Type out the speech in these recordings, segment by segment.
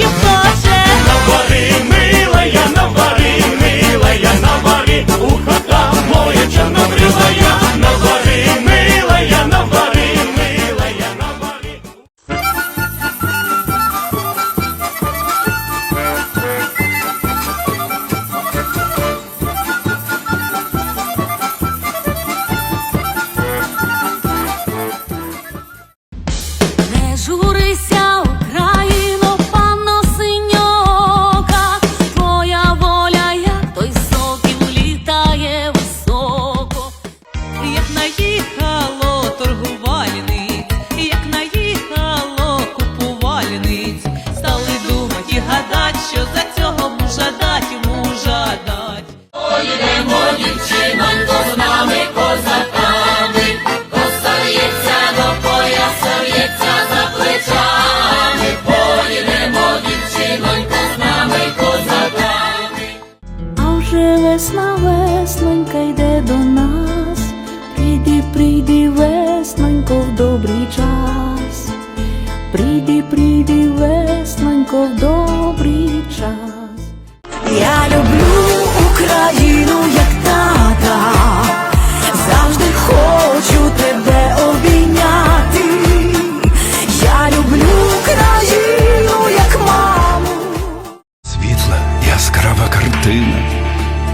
aşk весна, веснонька йде до нас. Прийди, прийди, веснонько, в добрий час. Прийди, прийди, веснонько, в добрий час.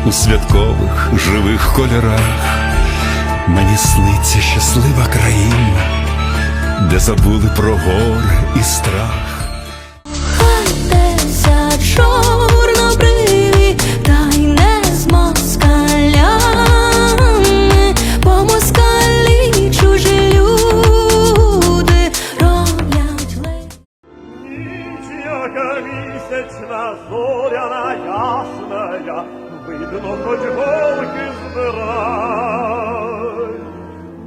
У святкових живих кольорах. Мені сниться щаслива країна, де забули про горе і страх. Хайтеся чорнобриві, та й не з москалями, бо москалі чужі люди роблять лихо. Ніч, яка місячна, зоряна ясная, видно, хоч голки збирай.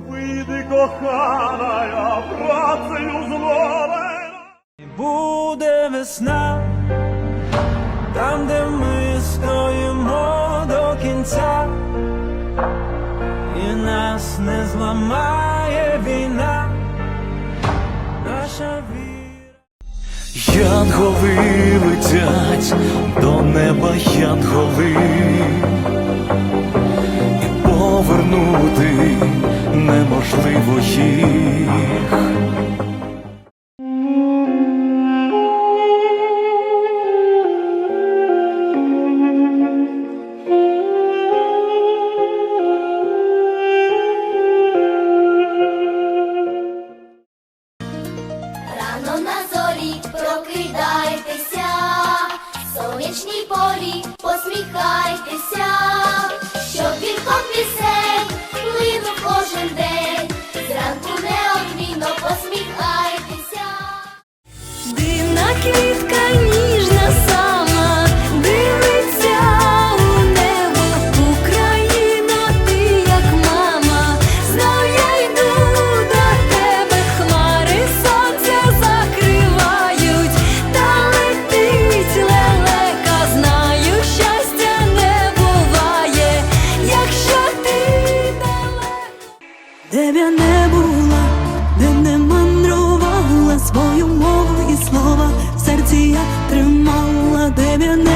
Вийди, коханая, працею зловена. Буде весна, там, де ми стоїмо до кінця, і нас не зламає війна, наша віра. Янголи летять до неба янголи, і повернути неможливо їх. Сонячній порі посміхайтеся, Тебе не була, де не мандрувала свою мову і слова, в серці я тримала, тебе. не